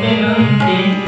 变成雨。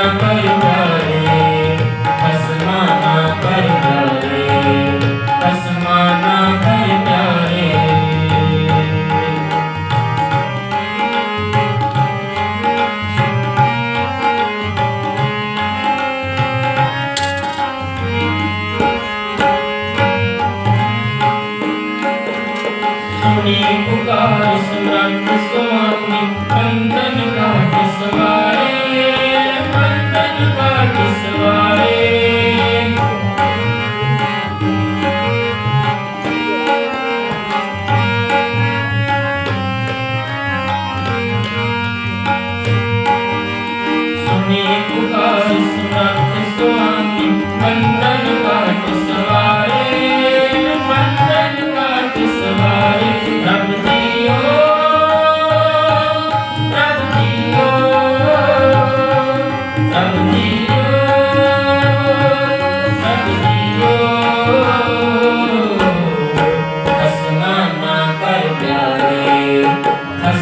Bye.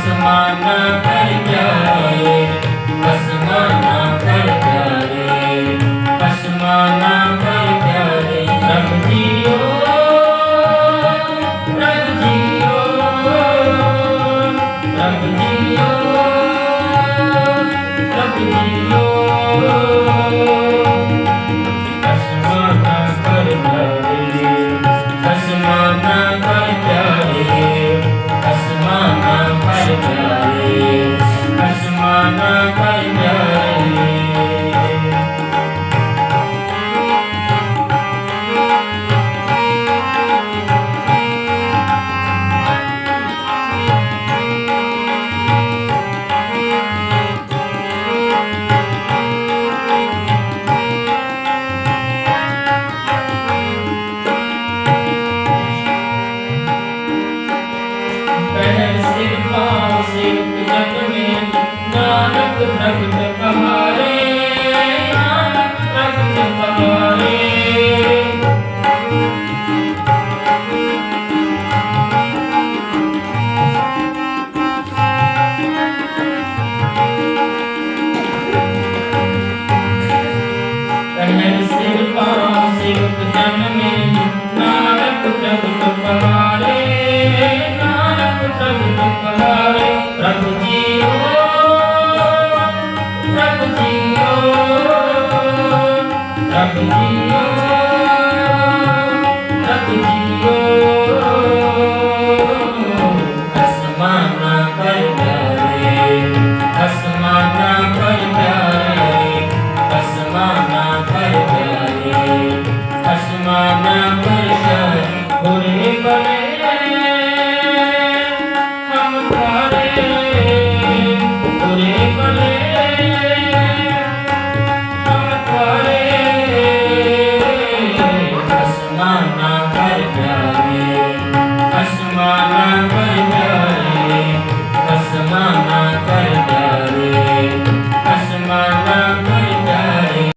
ਅਸਮਾਨਾ ਕਰ ਜਾਏ, ਅਸਮਾਨਾ ਕਰ ਜਾਏ, ਅਸਮਾਨਾ ਕਰ ਜਾਏ, ਰਬ ਜੀਓ ਰਬ ਜੀਓ ਰਬ ਜੀਓ ਰਬ ਜੀਓ। to